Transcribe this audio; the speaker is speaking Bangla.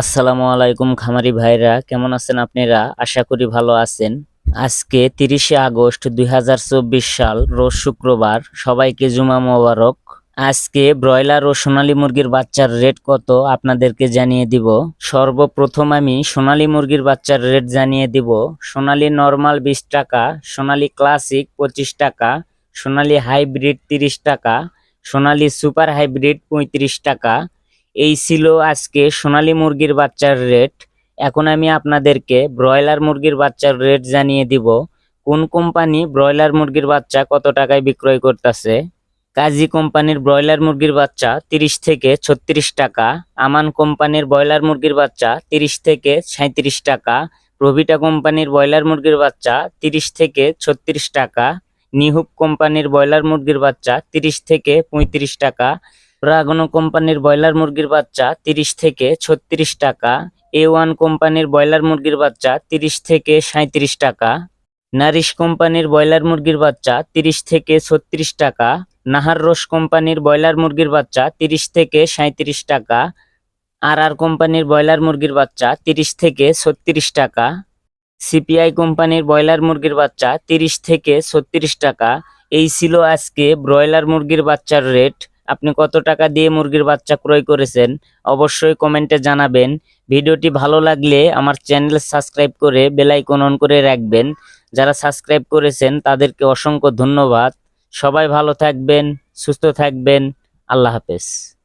আসসালামু আলাইকুম খামারি ভাইরা, কেমন আছেন আপনারা? আশা করি ভালো আছেন। আজকে তিরিশে আগস্ট দুই হাজার চব্বিশ সাল, রোজ শুক্রবার, সবাইকে জুমা মোবারক। আজকে ব্রয়লার ও সোনালী মুরগির বাচ্চার রেট কত আপনাদেরকে জানিয়ে দিব। সর্বপ্রথম আমি সোনালী মুরগির বাচ্চার রেট জানিয়ে দিব। সোনালী নর্মাল বিশ টাকা, সোনালী ক্লাসিক পঁচিশ টাকা, সোনালী হাইব্রিড তিরিশ টাকা, সোনালী সুপার হাইব্রিড পঁয়ত্রিশ টাকা এই ছিল আজকে সোনালী মুরগির বাচ্চার রেট এখন আমি আপনাদেরকে ব্রয়লার মুরগির বাচ্চার রেট জানিয়ে দিব। কোন কোম্পানি ব্রয়লার মুরগির বাচ্চা কত টাকায় বিক্রয় করতেছে? কাজী কোম্পানির ব্রয়লার মুরগির বাচ্চা তিরিশ থেকে ছত্রিশ টাকা। আমান কোম্পানির ব্রয়লার মুরগির বাচ্চা তিরিশ থেকে সাঁত্রিশ টাকা। প্রভিটা কোম্পানির ব্রয়লার মুরগির বাচ্চা তিরিশ থেকে ছত্রিশ টাকা। নিহুপ কোম্পানির ব্রয়লার মুরগির বাচ্চা তিরিশ থেকে পঁয়ত্রিশ টাকা। প্রাগনো কোম্পানির ব্রয়লার মুরগির বাচ্চা তিরিশ থেকে ছত্রিশ টাকা এ ওয়ান কোম্পানির ব্রয়লার মুরগির বাচ্চা তিরিশ থেকে সাঁত্রিশ টাকা, নারিশ কোম্পানির ব্রয়লার মুরগির বাচ্চা তিরিশ থেকে ছত্রিশ টাকা, নাহার রোস কোম্পানির ব্রয়লার মুরগির বাচ্চা তিরিশ থেকে সাঁত্রিশ টাকা আর আর কোম্পানির ব্রয়লার মুরগির বাচ্চা তিরিশ থেকে ছত্রিশ টাকা, সিপিআই কোম্পানির ব্রয়লার মুরগির বাচ্চা তিরিশ থেকে ছত্রিশ টাকা। এই ছিল আজকে ব্রয়লার মুরগির বাচ্চার রেট। আপনি কত টাকা দিয়ে মুরগির বাচ্চা ক্রয় করেছেন, অবশ্যই কমেন্টে জানাবেন। ভিডিওটি ভালো লাগলে আমার চ্যানেল সাবস্ক্রাইব করে বেলাইকন অন করে রাখবেন। যারা সাবস্ক্রাইব করেছেন, তাদেরকে অসংখ্য ধন্যবাদ। সবাই ভালো থাকবেন, সুস্থ থাকবেন। আল্লাহ হাফেজ।